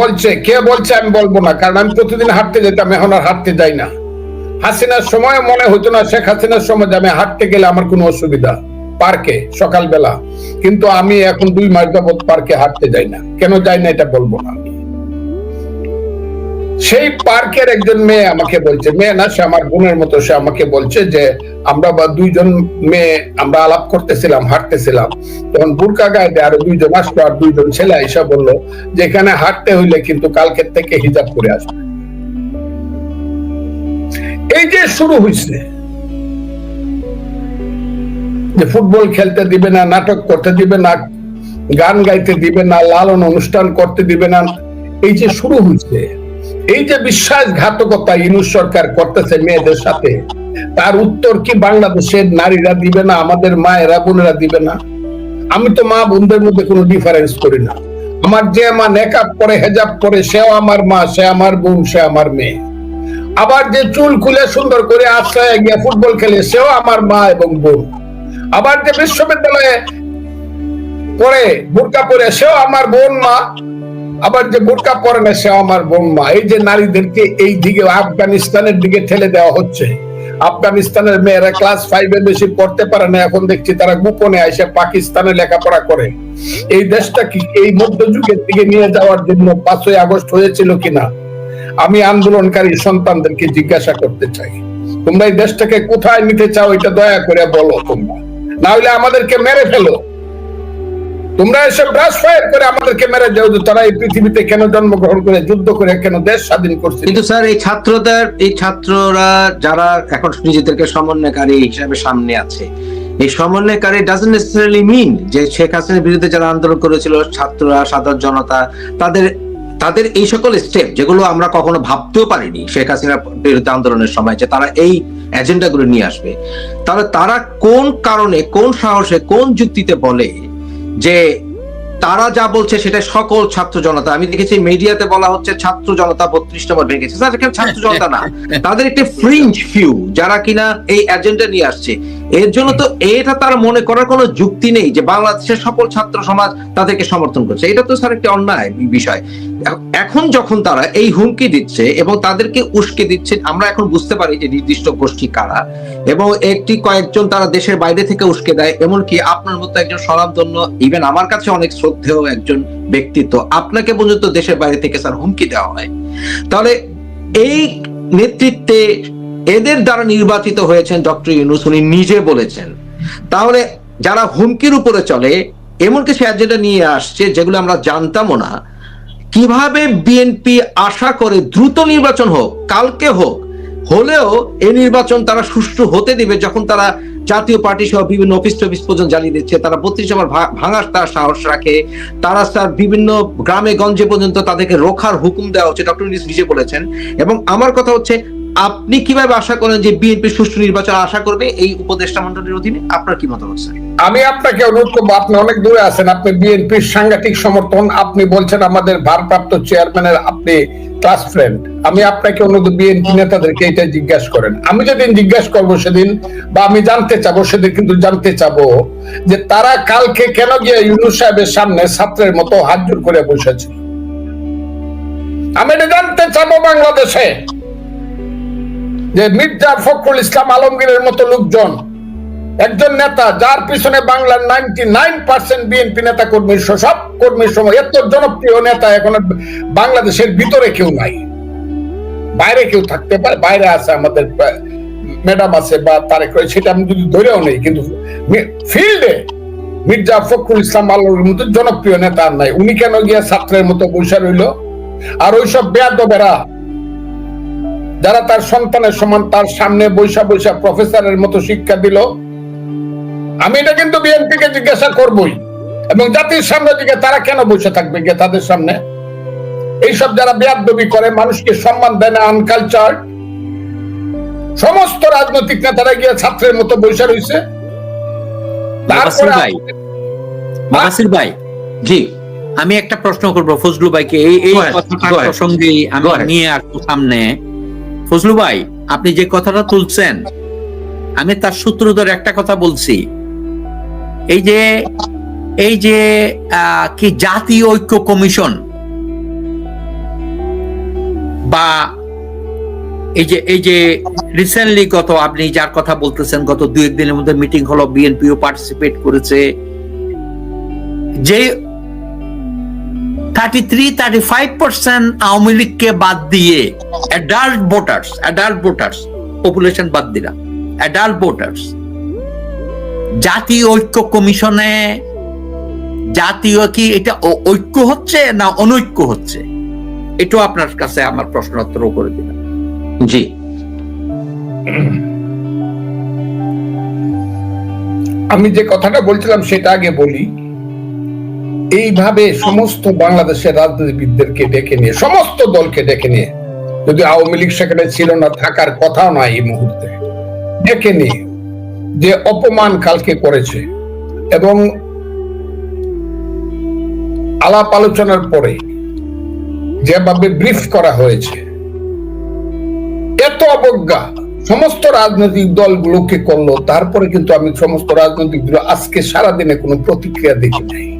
বলছে, কে বলছে আমি বলব না, কারণ আমি প্রতিদিন হাঁটতে যেতাম, এখন আর হাঁটতে যাই না। হাসিনার সময় মনে হতো না, শেখ হাসিনার সময় আমি হাঁটতে গেলে আমার কোনো অসুবিধা পার্কে, সকালবেলা। কিন্তু আমি এখন দুই মাস যাবৎ পার্কে হাঁটতে যাই না। কেন যাই না এটা বলব না। সেই পার্কের একজন মেয়ে আমাকে বলছে, মেয়ে না, সে আমার বোনের মতো, সে আমাকে বলছে যে, আমরা বা দুইজন মেয়ে আমরা আলাপ করতেছিলাম, হাঁটতেছিলাম। তখন বুরকা গায়ে দিয়ে আরও দুইজন আসলো আর দুইজন ছেলে এসে বলল যে, এখানে হাঁটতে হইলে কিন্তু কালকের থেকে হিজাব করে আসবে। এই যে শুরু হয়েছে যে ফুটবল খেলতে দিবে না, নাটক করতে দিবে না, গান গাইতে দিবে না, লালন অনুষ্ঠান করতে দিবে না, এই যে শুরু হয়েছে এই যে বিশ্বাসঘাতকতা ইনুস সরকার করতেছে মেয়েদের সাথে, তার উত্তর কি বাংলাদেশের নারীরা দিবে না, আমাদের মায়েরা, বোনেরা দিবে না? আমি তো মা বোনদের মধ্যে কোনো ডিফারেন্স করি না। আমার যে মা নেকাব পরে হেজাব পরে সেও আমার মা, সে আমার বোন, সে আমার মেয়ে। আবার যে চুল খুলে সুন্দর করে আশ্রয় গিয়ে ফুটবল খেলে, সেও আমার মা এবং বোন। আবার যে বিশ্ববিদ্যালয়ে পরে বোরকা পরে, সেও আমার বোন, মা। আবার যে বোরকা পরে না সেও আমার বোন মা এই যে নারীদেরকে এই দিকে আফগানিস্তানের দিকে ঠেলে দেওয়া হচ্ছে। আফগানিস্তানের মেয়েরা ক্লাস ফাইভে বেশি পড়তে পারে না, এখন দেখছি তারা গোপনে এসে পাকিস্তানে লেখাপড়া করে। এই দেশটা কি এই মধ্যযুগের দিকে নিয়ে যাওয়ার জন্য পাঁচই আগস্ট হয়েছিল কিনা? আমি আন্দোলনকারী সন্তানদেরকে জিজ্ঞাসা করতে চাই। তোমরা এই দেশটাকে কোথায় নিতে চাও, এটা দয়া করে বলো তোমরা। না হলে আমাদেরকে মেরে ফেলো। তোমরা এসে ব্রাশ ফায়ার করে আমাদেরকে মেরে যাও যে তারা এই পৃথিবীতে কেন জন্মগ্রহণ করে, যুদ্ধ করে, কেন দেশ স্বাধীন করছে? কিন্তু স্যার, এই ছাত্রদের, এই ছাত্ররা যারা এখন নিজেদেরকে সমন্বয়কারী হিসাবে সামনে আছে, এই সমন্বয়কারী ডাজন্ট নেসেসারিলি মিন যে শেখ হাসিনার বিরুদ্ধে যারা আন্দোলন করেছিল, ছাত্ররা, সাধারণ জনতা, তাদের তাদের এই সকল স্টেপ যেগুলো আমরা কখনো ভাবতেও পারিনি শেখ হাসিনার বিরুদ্ধে আন্দোলনের সময়, যে তারা এই এজেন্ডাগুলো নিয়ে আসবে। তাহলে তারা কোন কারণে, কোন সাহসে, কোন যুক্তিতে বলে যে তারা যা বলছে সেটা সকল ছাত্র জনতা আমি দেখেছি মিডিয়াতে বলা হচ্ছে ছাত্র জনতা বত্রিশ নম্বর ভেঙেছে। স্যার এখানে ছাত্র জনতা না। তাদের একটি ফ্রিঞ্জ ফিউ যারা কিনা এই এজেন্ডা নিয়ে আসছে। এর জন্য তো এটা তার মনে করার কোনো যুক্তি নেই যে বাংলাদেশের সকল ছাত্র সমাজ তাদেরকে সমর্থন করছে। এটা তো স্যার একটি অন্যায় বিষয়। এখন যখন তারা এই হুমকি দিচ্ছে এবং তাদেরকে উস্কে দিচ্ছে, আমরা এখন বুঝতে পারি যে নির্দিষ্ট গোষ্ঠী কারা এবং একটি কয়েকজন তারা দেশের বাইরে থেকে উস্কে দেয়। এমনকি আপনার মতো একজন স্বনামধন্য ইভেন আমার কাছে অনেক শ্রদ্ধেয় একজন ব্যক্তিত্ব, আপনাকে পর্যন্ত দেশের বাইরে থেকে স্যার হুমকি দেওয়া হয়। তাহলে এই নেতৃত্বে এদের দ্বারা নির্বাচিত হয়েছেন ডক্টর ইউনুস, উনি নিজে বলেছেন। তাহলে যারা হুমকির উপরে চলে, এমন কিছু এজেন্ডা নিয়ে আসছে, যেগুলো আমরা জানতামও না, কীভাবে বিএনপি আশা করে দ্রুত নির্বাচন হোক, কালকে হোক, হলেও এই নির্বাচন তারা সুষ্ঠু হতে দিবে যখন তারা জাতীয় পার্টি সহ বিভিন্ন অফিস টফিস পর্যন্ত জ্বালিয়ে দিচ্ছে, তারা বত্রিশ ভা- ভাঙার তার সাহস রাখে, তারা স্যার বিভিন্ন গ্রামে গঞ্জে পর্যন্ত তাদেরকে রোখার হুকুম দেওয়া হচ্ছে, ডক্টর নিজে বলেছেন। এবং আমার কথা হচ্ছে আপনি কীভাবে আশা করেন যে বিএনপি সুষ্ঠু নির্বাচন আশা করবে? এই উপদেষ্টা মন্ডলীর অধীনে আপনার কি মতামত, স্যার? আমি আপনাকে অনুরোধ করব, আপনি অনেক দূরে আছেন। আপনি বিএনপির সাংঘাতিক সমর্থন, আপনি বলছেন আমাদের ভারপ্রাপ্ত চেয়ারম্যানের আপনি ক্লাস ফ্রেন্ড। আমি আপনাকে অনুরোধ বিএনপি নেতাদেরকে এটা জিজ্ঞাসা করেন। আমি যেদিন জিজ্ঞাসা করব সেদিন, বা আমি জানতে চাবো, সেদিন কিন্তু জানতে চাবো যে তারা কালকে কেন গিয়ে ইউনুস সাহেবের সামনে ছাত্রের মতো হাত জোর করে বসেছিল আমি এটা জানতে চাবো বাংলাদেশে। যে মির্জা ফখরুল ইসলাম আলমগীরের মতো লোকজন, একজন নেতা যার পিছনে বাংলার নাইনটি নাইন পার্সেন্ট বিএনপি নেতা কর্মীর সব কর্মীর সময় এত জনপ্রিয় নেতা এখন বাংলাদেশের ভিতরে কেউ নাই। বাইরে কেউ থাকতে পারে, বাইরে আছে আমাদের ম্যাডাম আছে বা তারেক, সেটা আমি যদি ধরেও নেই, কিন্তু ফিল্ডে মির্জা ফখরুল ইসলাম আলমের মতো জনপ্রিয় নেতা আর নাই। উনি কেন গিয়া ছাত্রের মতো বৈশা রইল? আর ওইসব বেয়াদবেরা যারা তার সন্তানের সমান তার সামনে বৈশা বৈশা প্রফেসরের মতো শিক্ষা দিল আমি এটা কিন্তু বিএনপি কে জিজ্ঞাসা করবই। এবং জাতির সামনে দিকে তারা কেন বসে থাকবে গিয়ে তাদের সামনে? এইসব যারা বেয়াদবি করে মানুষকে সম্মান দেয় না আনকালচার সমস্ত রাজনৈতিক নেতারা গিয়ে ছাত্রের মতো বসে রয়েছে। মুবাসির ভাই জি আমি একটা প্রশ্ন করব ফজলু ভাইকে এই এই. প্রসঙ্গে আমি নিয়ে আসব সামনে। ফজলু ভাই, আপনি যে কথাটা তুলছেন, আমি তার সূত্র ধরে একটা কথা বলছি। এই যে এই যে কি জাতীয় ঐক্য কমিশন বা এই যে এই যে রিসেন্টলি গত আপনি যার কথা বলতেছেন, গত দুই একদিনের মধ্যে মিটিং হলো বিএনপিও পার্টিসিপেট করেছে। যে thirty three thirty five percent Awami লীগকে বাদ দিয়ে adult voters adult voters population বাদ দিলাম। অ্যাডাল্ট ভোটার্স জাতীয় ঐক্য কমিশনে জাতীয় কি এটা ঐক্য হচ্ছে না অনৈক্য হচ্ছে? এটাও আপনার কাছে আমার প্রশ্ন উত্তর করে দিলাম। জি। আমি যে কথাটা বলছিলাম সেটা আগে বলি। এইভাবে সমস্ত বাংলাদেশের রাজনীতিবিদদেরকে ডেকে নিয়ে, সমস্ত দলকে ডেকে নিয়ে, যদি আওয়ামী লীগ সেখানে ছিল না, থাকার কথাও নয় এই মুহূর্তে, ডেকে নিয়ে যে অপমান কালকে করেছে এবং আলাপ আলোচনার পরে যেভাবে ব্রিফ করা হয়েছে, এত অবজ্ঞা, সমস্ত রাজনৈতিক দলগুলোকে করল, তারপরে কিন্তু আমি সমস্ত রাজনৈতিক দল আজকে সারাদিনে কোনো প্রতিক্রিয়া দেখি নাই।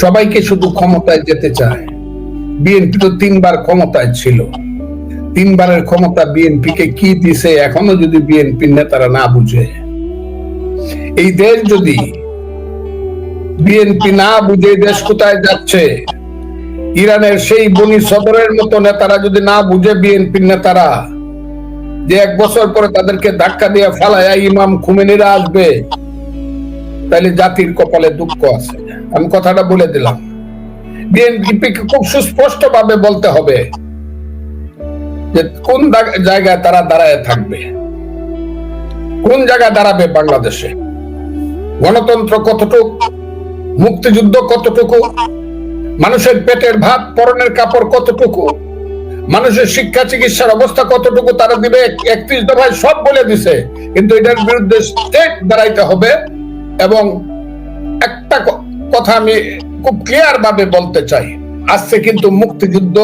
সবাইকে শুধু ক্ষমতায় যেতে চায়। বিএনপি তো তিনবার ক্ষমতায় ছিল। তিনবারের ক্ষমতা বিএনপি কে কি দিছে এখনও যদি বিএনপি নেতারা না বুঝে? এই দেশ যদি বিএনপি না বুঝে দেশ কোথায় যাচ্ছে? ইরানের সেই বনি সদরের মতো নেতারা যদি না বুঝে বিএনপির নেতারা, যে এক বছর পরে তাদেরকে ধাক্কা দিয়ে ফালায় ইমাম খুমেনিরা আসবে, তাহলে জাতির কপালে দুঃখ আছে। আমি কথাটা বলে দিলাম। বিএনপি খুব সুস্পষ্ট ভাবে বলতে হবে যে কোন জায়গায় তারা দাঁড়ায় থাকবে। কোন জায়গায় দাঁড়াবে বাংলাদেশে? গণতন্ত্র কতটুকু? মুক্তিযুদ্ধ কতটুকু? মানুষের পেটের ভাত, পরনের কাপড় কতটুকু? মানুষের শিক্ষা, চিকিৎসার অবস্থা কতটুকু? তারা দিবে একত্রিশ দফায় সব বলে দিছে। কিন্তু এটার বিরুদ্ধে স্টেট দাঁড়াইতে হবে এবং একটা কথা আমি খুব ক্লিয়ার ভাবে বলতে চাই। আজকে কিন্তু মুক্তিযুদ্ধ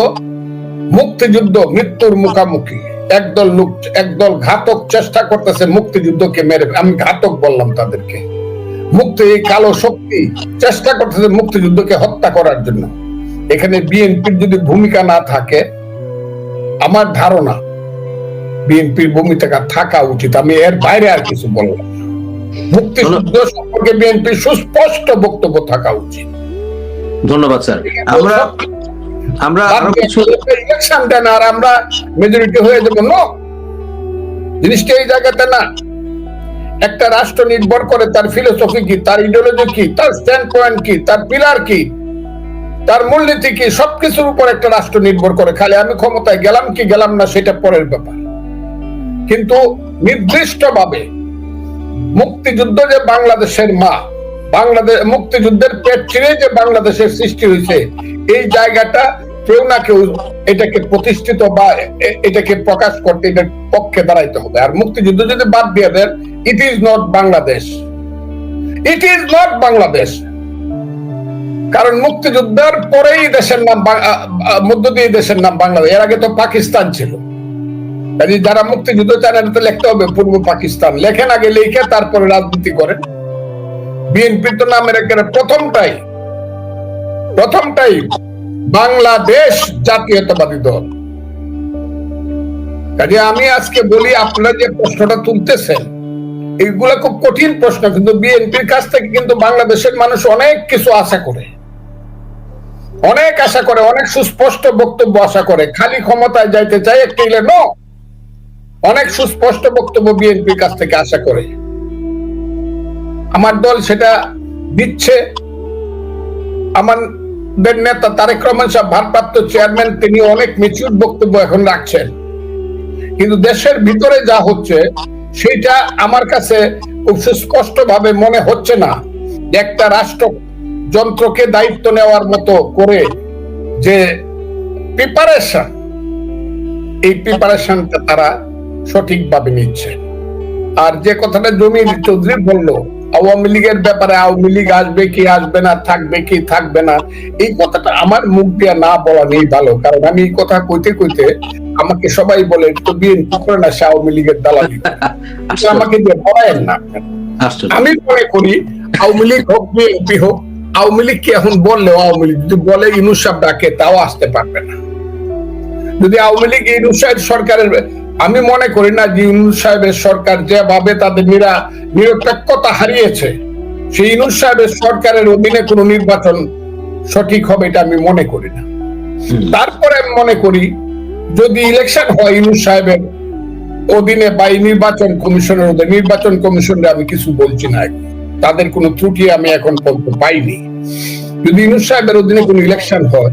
মুক্তিযুদ্ধ মৃত্যুর মুখামুখি। একদল লোক, একদল ঘাতক চেষ্টা করতেছে মুক্তিযুদ্ধকে মেরে আমি ঘাতক বললাম তাদেরকে। মুক্তি এই কালো শক্তি চেষ্টা করতেছে মুক্তিযুদ্ধকে হত্যা করার জন্য। এখানে বিএনপির যদি ভূমিকা না থাকে, আমার ধারণা বিএনপির ভূমিকা থাকা উচিত। আমি এর বাইরে আর কিছু বললাম। মুক্তিযুদ্ধ সম্পর্কে বিএনপির সুস্পষ্ট বক্তব্য থাকা উচিত। ধন্যবাদ স্যার। আমরা আমরা আরও কিছু ইলেকশন দেন আর আমরা মেজরিটি হয়ে যাব নো। জিনিসটা এই জায়গাতে না। একটা রাষ্ট্র নির্ভর করে তার ফিলোসফি কি তার ইডিওলজি কি তার স্ট্যান্ড পয়েন্ট কি তার পিলার কি তার মূলনীতি কি সবকিছুর উপর একটা রাষ্ট্র নির্ভর করে। খালি আমি ক্ষমতায় গেলাম কি গেলাম না সেটা পরের ব্যাপার। কিন্তু নির্দিষ্ট ভাবে মুক্তিযুদ্ধ যে বাংলাদেশের মা, বাংলাদেশ মুক্তিযুদ্ধের পেট ছিঁড়ে যে বাংলাদেশের সৃষ্টি হয়েছে, এই জায়গাটা কেউ না কেউ এটাকে প্রতিষ্ঠিত বা এটাকে প্রকাশ করতে এটার পক্ষে দাঁড়াইতে হবে। আর মুক্তিযুদ্ধ যদি বাদ দিয়ে then it is not Bangladesh it is not Bangladesh কারণ মুক্তিযুদ্ধের পরেই দেশের নাম মধ্য দিয়ে দেশের নাম বাংলাদেশ। এর আগে তো পাকিস্তান ছিল। কাজে যারা মুক্তিযুদ্ধ চান এটা তো লিখতে হবে পূর্ব পাকিস্তান। লেখেন আগে, লিখে তারপরে রাজনীতি করেন। বিএনপির তো নামের একেবারে প্রথমটাই। প্রথমটাই বাংলাদেশ জাতীয়তাবাদী দল। কাজে আমি আজকে বলি, আপনারা যে প্রশ্নটা তুলতেছেন এইগুলা খুব কঠিন প্রশ্ন, কিন্তু বিএনপির কাছ থেকে কিন্তু বাংলাদেশের মানুষ অনেক কিছু আশা করে। অনেক আশা করে, অনেক সুস্পষ্ট বক্তব্য আশা করে। খালি ক্ষমতায় যাইতে চায় একটি নো অনেক সুস্পষ্ট বক্তব্য বিএনপির কাছ থেকে আশা করে। আমার দল সেটা দিচ্ছে। আমাদের নেতা তারেক রহমান সাহেব, ভারপ্রাপ্ত চেয়ারম্যান, তিনি অনেক মিচুর বক্তব্য এখন রাখছেন। কিন্তু দেশের ভিতরে যা হচ্ছে, সেটা আমার কাছে খুব সুস্পষ্ট ভাবে মনে হচ্ছে না একটা রাষ্ট্র যন্ত্রকে দায়িত্ব নেওয়ার মতো করে যে প্রিপারেশন এই প্রিপারেশনটা তারা সঠিকভাবে নিচ্ছে। আর যে কথাটা জমির চৌধুরী বলল আওয়ামী লীগের ব্যাপারে আওয়ামী লীগ আসবে কি আসবে না থাকবে কি থাকবে না এই কথাটা আমার মুখ দিয়ে না বলা নেই ভালো। কারণ আমি এই কথা কইতে কইতে আমাকে সবাই বলে তো বিএনপি করে না সে আওয়ামী লীগের দালালি? আমাকে দিয়ে বলায়েন না। আমি মনে করি আওয়ামী লীগ হোক বিএনপি হোক আওয়ামী লীগ কি এখন বললেও আওয়ামী লীগ যদি বলে ইনুস সাহেব ডাকে তাও আসতে পারবে না। যদি আওয়ামী লীগ ইউনুস সাহেব সরকারের আমি মনে করি না যে ইউনুস সাহেবের সরকার যেভাবে তাদের নিরা নিরপেক্ষতা হারিয়েছে সেই ইউনুস সাহেবের সরকারের অধীনে কোনো নির্বাচন সঠিক হবে এটা আমি মনে করি না। তারপরে আমি মনে করি যদি ইলেকশন হয় ইউনুস সাহেবের অধীনে বা নির্বাচন কমিশনের অধীনে নির্বাচন কমিশনের আমি কিছু বলছি না। তাদের কোনো ত্রুটি আমি এখন পর্যন্ত পাইনি। যদি ইউনুস সাহেবের অধীনে কোনো ইলেকশন হয়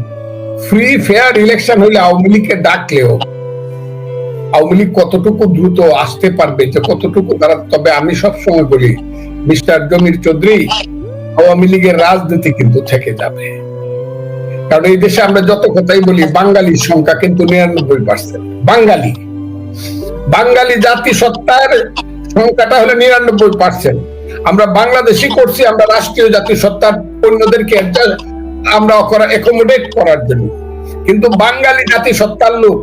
ফ্রি ফেয়ার ইলেকশন হলে আওয়ামী লীগকে ডাকলেও আওয়ামী লীগ কতটুকু দ্রুত আসতে পারবে, যে কতটুকু তারা, তবে আমি সব সময় বলি, মিস্টার জমির চৌধুরী আওয়ামী লীগের রাজনীতি কিন্তু থেকে যাবে। কারণ এই দেশে আমরা যত কথাই বলি, বাঙালির সংখ্যা কিন্তু নিরানব্বই পার্সেন্ট। বাঙালি। বাঙালি জাতি সত্তার সংখ্যাটা হলো নিরানব্বই পার্সেন্ট। আমরা বাংলাদেশি করছি, আমরা রাষ্ট্রীয় জাতি সত্তার অন্যদেরকে আমরা অ্যাকোমোডেট করার জন্য। কিন্তু বাঙালি জাতি সত্তার লোক